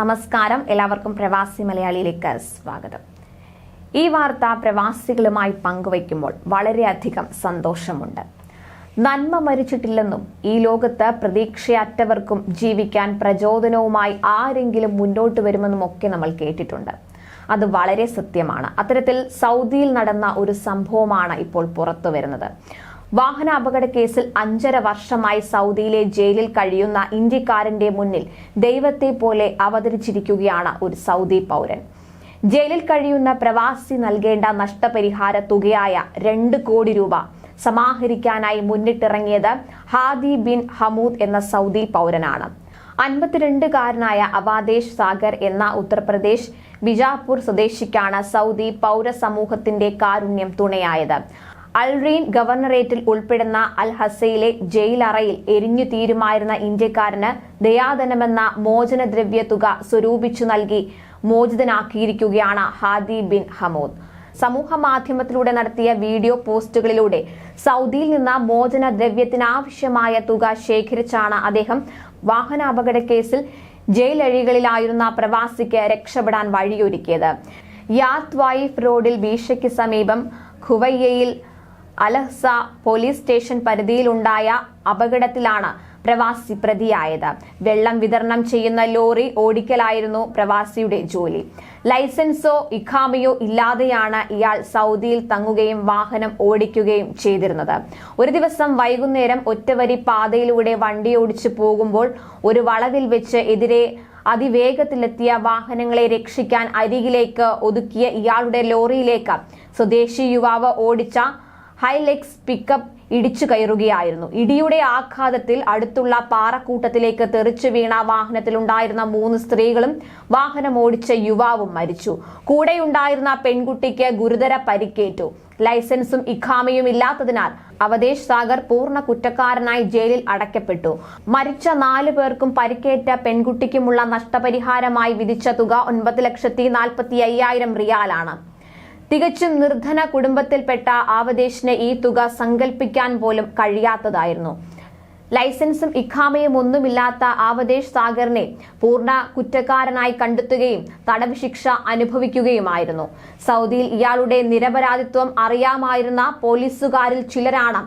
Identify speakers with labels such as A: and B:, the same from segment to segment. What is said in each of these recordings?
A: നമസ്കാരം. എല്ലാവർക്കും പ്രവാസി മലയാളിയിലേക്ക് സ്വാഗതം. ഈ വാർത്ത പ്രവാസികളുമായി പങ്കുവയ്ക്കുമ്പോൾ വളരെയധികം സന്തോഷമുണ്ട്. നന്മ മരിച്ചിട്ടില്ലെന്നും ഈ ലോകത്ത് പ്രതീക്ഷയറ്റവർക്കും ജീവിക്കാൻ പ്രചോദനവുമായി ആരെങ്കിലും മുന്നോട്ട് വരുമെന്നും ഒക്കെ നമ്മൾ കേട്ടിട്ടുണ്ട്. അത് വളരെ സത്യമാണ്. അത്തരത്തിൽ സൗദിയിൽ നടന്ന ഒരു സംഭവമാണ് ഇപ്പോൾ പുറത്തു വരുന്നത് വാഹന അപകട കേസിൽ അഞ്ചര വർഷമായി സൗദിയിലെ ജയിലിൽ കഴിയുന്ന ഇന്ത്യക്കാരന്റെ മുന്നിൽ ദൈവത്തെ പോലെ അവതരിച്ചിരിക്കുകയാണ് ഒരു സൗദി പൗരൻ. ജയിലിൽ കഴിയുന്ന പ്രവാസി നൽകേണ്ട നഷ്ടപരിഹാര തുകയായ രണ്ട് കോടി രൂപ സമാഹരിക്കാനായി മുന്നിട്ടിറങ്ങിയത് ഹാദി ബിൻ ഹമൂദ് എന്ന സൗദി പൗരനാണ്. അൻപത്തിരണ്ടുകാരനായ അവാദേശ് സാഗർ എന്ന ഉത്തർപ്രദേശ് ബിജാപൂർ സ്വദേശിക്കാണ് സൗദി പൗരസമൂഹത്തിന്റെ കാരുണ്യം തുണയായത്. അൽറീൻ ഗവർണറേറ്റിൽ ഉൾപ്പെടുന്ന അൽ ഹസയിലെ ജയിലറയിൽ എരിഞ്ഞു തീരുമായിരുന്ന ഇന്ത്യക്കാരന് ദയാധനമെന്ന മോചനദ്രവ്യ തുക സ്വരൂപിച്ചു നൽകി മോചിതനാക്കിയിരിക്കുകയാണ് ഹാദി ബിൻ ഹമൂദ്. സമൂഹ മാധ്യമത്തിലൂടെ നടത്തിയ വീഡിയോ പോസ്റ്റുകളിലൂടെ സൗദിയിൽ നിന്ന് മോചന ദ്രവ്യത്തിനാവശ്യമായ തുക ശേഖരിച്ചാണ് അദ്ദേഹം വാഹനാപകട കേസിൽ ജയിലഴികളിലായിരുന്ന പ്രവാസിക്ക് രക്ഷപ്പെടാൻ വഴിയൊരുക്കിയത്. യാത് വൈഫ് റോഡിൽ വീശയ്ക്ക് സമീപം ഖുവയ്യയിൽ അലഹ്സ പോലീസ് സ്റ്റേഷൻ പരിധിയിലുണ്ടായ അപകടത്തിലാണ് പ്രവാസി പ്രതിയായത്. വെള്ളം വിതരണം ചെയ്യുന്ന ലോറി ഓടിക്കലായിരുന്നു പ്രവാസിയുടെ ജോലി. ലൈസൻസോ ഇഖാമയോ ഇല്ലാതെയാണ് ഇയാൾ സൗദിയിൽ തങ്ങുകയും വാഹനം ഓടിക്കുകയും ചെയ്തിരുന്നത്. ഒരു ദിവസം വൈകുന്നേരം ഒറ്റവരി പാതയിലൂടെ വണ്ടി ഓടിച്ചു പോകുമ്പോൾ ഒരു വളവിൽ വെച്ച് എതിരെ അതിവേഗത്തിലെത്തിയ വാഹനങ്ങളെ രക്ഷിക്കാൻ അരികിലേക്ക് ഒതുക്കിയ ഇയാളുടെ ലോറിയിലേക്ക് സ്വദേശി യുവാവ് ഓടിച്ച ഹൈലെക്സ് പിക്കപ്പ് ഇടിച്ചു കയറുകയായിരുന്നു. ഇടിയുടെ ആഘാതത്തിൽ അടുത്തുള്ള പാറക്കൂട്ടത്തിലേക്ക് തെറിച്ചു വീണ വാഹനത്തിലുണ്ടായിരുന്ന മൂന്ന് സ്ത്രീകളും വാഹനം ഓടിച്ച യുവാവും മരിച്ചു. കൂടെയുണ്ടായിരുന്ന പെൺകുട്ടിക്ക് ഗുരുതര പരിക്കേറ്റു. ലൈസൻസും ഇഖാമയും ഇല്ലാത്തതിനാൽ അവദേശ് സാഗർ പൂർണ കുറ്റക്കാരനായി ജയിലിൽ അടയ്ക്കപ്പെട്ടു. മരിച്ച നാലു പേർക്കും പരിക്കേറ്റ പെൺകുട്ടിക്കുമുള്ള നഷ്ടപരിഹാരമായി വിധിച്ച തുക ഒൻപത് ലക്ഷത്തി നാൽപ്പത്തി അയ്യായിരം റിയാലാണ്. തികച്ചും നിർധന കുടുംബത്തിൽപ്പെട്ട ആവദേശിന് ഈ തുക സങ്കല്പിക്കാൻ പോലും കഴിയാത്തതായിരുന്നു. ലൈസൻസും ഇഖാമയും ഒന്നുമില്ലാത്ത ആവദേശ് സാഗറിനെ പൂർണ കുറ്റക്കാരനായി കണ്ടെത്തുകയും തടവ് ശിക്ഷ അനുഭവിക്കുകയുമായിരുന്നു. സൗദിയിൽ ഇയാളുടെ നിരപരാധിത്വം അറിയാമായിരുന്ന പോലീസുകാരിൽ ചിലരാണ്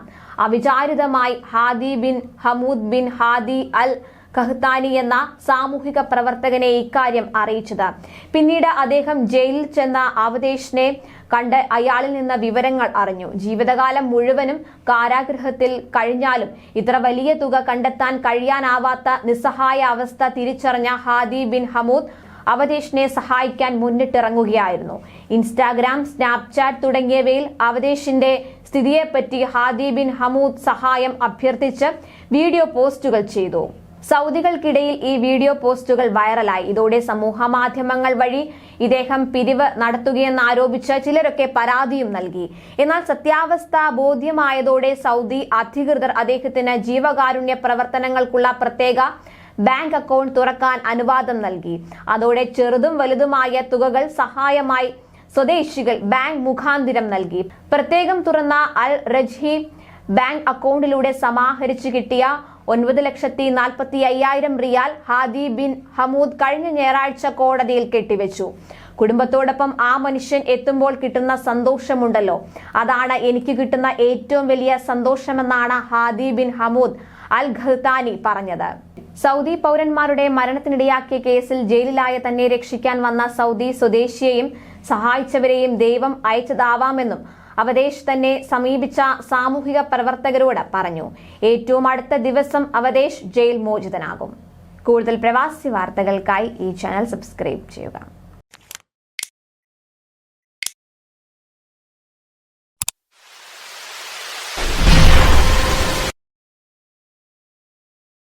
A: അവിചാരിതമായി Hadi bin Hamood bin Hadi al Qahtani എന്ന സാമൂഹിക പ്രവർത്തകനെ ഇക്കാര്യം അറിയിച്ചത്. പിന്നീട് അദ്ദേഹം ജയിലിൽ ചെന്ന അവദേശിനെ കണ്ട് അയാളിൽ നിന്ന് വിവരങ്ങൾ അറിഞ്ഞു. ജീവിതകാലം മുഴുവനും കാരാഗൃഹത്തിൽ കഴിഞ്ഞാലും ഇത്ര വലിയ തുക കണ്ടെത്താൻ കഴിയാനാവാത്ത നിസ്സഹായ അവസ്ഥ തിരിച്ചറിഞ്ഞ ഹാദി ബിൻ ഹമൂദ് അവദേശിനെ സഹായിക്കാൻ മുന്നിട്ടിറങ്ങുകയായിരുന്നു. ഇൻസ്റ്റാഗ്രാം സ്നാപ്ചാറ്റ് തുടങ്ങിയവയിൽ അവദേശിന്റെ സ്ഥിതിയെപ്പറ്റി ഹാദി ബിൻ ഹമൂദ് സഹായം അഭ്യർത്ഥിച്ച് വീഡിയോ പോസ്റ്റുകൾ ചെയ്തു. സൗദികൾക്കിടയിൽ ഈ വീഡിയോ പോസ്റ്റുകൾ വൈറലായി. ഇതോടെ സമൂഹ മാധ്യമങ്ങൾ വഴി ഇദ്ദേഹം പിരിവ് നടത്തുകയെന്ന് ആരോപിച്ച് ചിലരൊക്കെ പരാതിയും നൽകി. എന്നാൽ സത്യാവസ്ഥ ബോധ്യമായതോടെ സൗദി അധികൃതർ അദ്ദേഹത്തിന് ജീവകാരുണ്യ പ്രവർത്തനങ്ങൾക്കുള്ള പ്രത്യേക ബാങ്ക് അക്കൗണ്ട് തുറക്കാൻ അനുവാദം നൽകി. അതോടെ ചെറുതും വലുതുമായ തുകകൾ സഹായമായി സ്വദേശികൾ ബാങ്ക് മുഖാന്തിരം നൽകി. പ്രത്യേകം തുറന്ന അൽ റജ്ഹി ബാങ്ക് അക്കൗണ്ടിലൂടെ സമാഹരിച്ചു കിട്ടിയ ഒൻപത് ലക്ഷത്തി നാൽപ്പത്തി അയ്യായിരം റിയാൽ ഹാദി ബിൻ ഹമൂദ് കഴിഞ്ഞ ഞായറാഴ്ച കോടതിയിൽ കെട്ടിവെച്ചു. കുടുംബത്തോടൊപ്പം ആ മനുഷ്യൻ എത്തുമ്പോൾ കിട്ടുന്ന സന്തോഷമുണ്ടല്ലോ. അതാണ് എനിക്ക് കിട്ടുന്ന ഏറ്റവും വലിയ സന്തോഷമെന്നാണ് Hadi bin Hamood al Qahtani പറഞ്ഞത്. സൗദി പൗരന്മാരുടെ മരണത്തിനിടയാക്കിയ കേസിൽ ജയിലിലായ തന്നെ രക്ഷിക്കാൻ വന്ന സൗദി സ്വദേശിയെയും സഹായിച്ചവരെയും ദൈവം അയച്ചതാവാമെന്നും അവദേശ് തന്നെ സമീപിച്ച സാമൂഹിക പ്രവർത്തകരോട് പറഞ്ഞു. ഏറ്റവും അടുത്ത ദിവസം അവദേശ് ജയിൽ മോചിതനാകും. കൂടുതൽ പ്രവാസി വാർത്തകൾക്കായി ഈ ചാനൽ സബ്സ്ക്രൈബ് ചെയ്യുക.